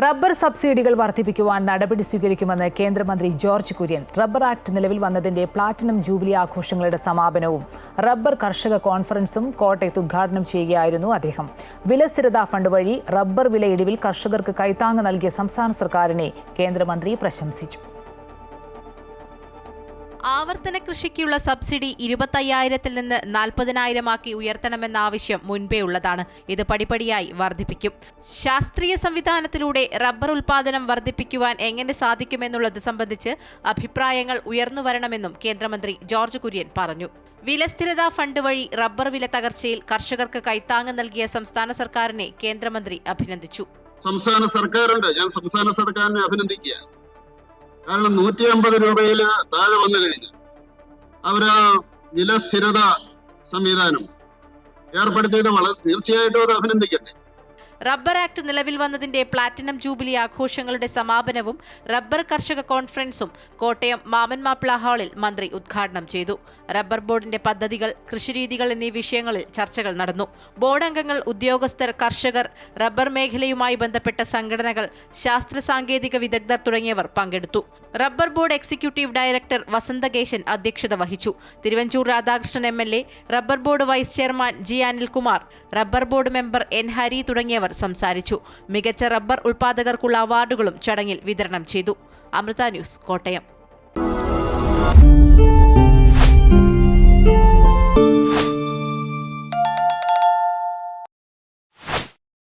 Rubber സബ്സിഡികൾ വർദ്ധിപ്പിക്കുവാൻ നടപടി സ്വീകരിക്കുമെന്ന് കേന്ദ്രമന്ത്രി ജോർജ് കുര്യൻ. റബ്ബർ ആക്ട് നിലവിൽ വന്നതിന്റെ പ്ലാറ്റിനം ജൂബിലി ആഘോഷങ്ങളുടെ സമാപനവും റബ്ബർ കർഷക കോൺഫറൻസും കോട്ടയത്ത് ഉദ്ഘാടനം ചെയ്യുകയായിരുന്നു അദ്ദേഹം. വിലസ്ഥിരതാ ഫണ്ട് വഴി റബ്ബർ വില ഇടിവിൽ കർഷകർക്ക് കൈത്താങ്ങ് നൽകിയ സംസ്ഥാന സർക്കാരിനെ കേന്ദ്രമന്ത്രി പ്രശംസിച്ചു. ആവർത്തന കൃഷിക്കുള്ള സബ്സിഡി ഇരുപത്തയ്യായിരത്തിൽ നിന്ന് നാൽപ്പതിനായിരമാക്കി ഉയർത്തണമെന്ന ആവശ്യം മുൻപേ ഉള്ളതാണ്. ഇത് പടിപടിയായി വർദ്ധിപ്പിക്കും. ശാസ്ത്രീയ സംവിധാനത്തിലൂടെ റബ്ബർ ഉൽപാദനം വർദ്ധിപ്പിക്കുവാൻ എങ്ങനെ സാധിക്കുമെന്നുള്ളത് സംബന്ധിച്ച് അഭിപ്രായങ്ങൾ ഉയർന്നു വരണമെന്നും കേന്ദ്രമന്ത്രി ജോർജ് കുര്യൻ പറഞ്ഞു. വിലസ്ഥിരതാ ഫണ്ട് വഴി റബ്ബർ വില തകർച്ചയിൽ കർഷകർക്ക് കൈത്താങ്ങ് നൽകിയ സംസ്ഥാന സർക്കാരിനെ കേന്ദ്രമന്ത്രി അഭിനന്ദിച്ചു. സംസ്ഥാന സർക്കാരുണ്ട്. ഞാൻ സംസ്ഥാന സർക്കാരിനെ അഭിനന്ദിക്കുക കാരണം നൂറ്റി അമ്പത് രൂപയിൽ താഴെ വന്നു കഴിഞ്ഞു. അവരാ വില സ്ഥിരത സംവിധാനം ഏർപ്പെടുത്തിയത് വളരെ തീർച്ചയായിട്ടും അത് അഭിനന്ദിക്കട്ടെ. റബ്ബർ ആക്ട് നിലവിൽ വന്നതിന്റെ പ്ലാറ്റിനം ജൂബിലി ആഘോഷങ്ങളുടെ സമാപനവും റബ്ബർ കർഷക കോൺഫറൻസും കോട്ടയം മാമൻമാപ്പിള ഹാളിൽ മന്ത്രി ഉദ്ഘാടനം ചെയ്തു. റബ്ബർ ബോർഡിന്റെ പദ്ധതികൾ കൃഷിരീതികൾ എന്നീ വിഷയങ്ങളിൽ ചർച്ചകൾ നടന്നു. ബോർഡ് അംഗങ്ങൾ ഉദ്യോഗസ്ഥർ കർഷകർ റബ്ബർ മേഖലയുമായി ബന്ധപ്പെട്ട സംഘടനകൾ ശാസ്ത്ര സാങ്കേതിക വിദഗ്ധർ തുടങ്ങിയവർ പങ്കെടുത്തു. Rubber Board executive director Vasanthakesan അധ്യക്ഷത വഹിച്ചു. Thiruvanchoor Radhakrishnan M Rubber Board vice chairman G Anilkumar Rubber Board member N Hari തുടങ്ങിയവർ സംസാരിച്ചു. മികച്ച റബ്ബർ ഉൽപാദകർക്കുള്ള അവാർഡുകളും ചടങ്ങിൽ വിതരണം ചെയ്തു. അമൃത ന്യൂസ് കോട്ടയം.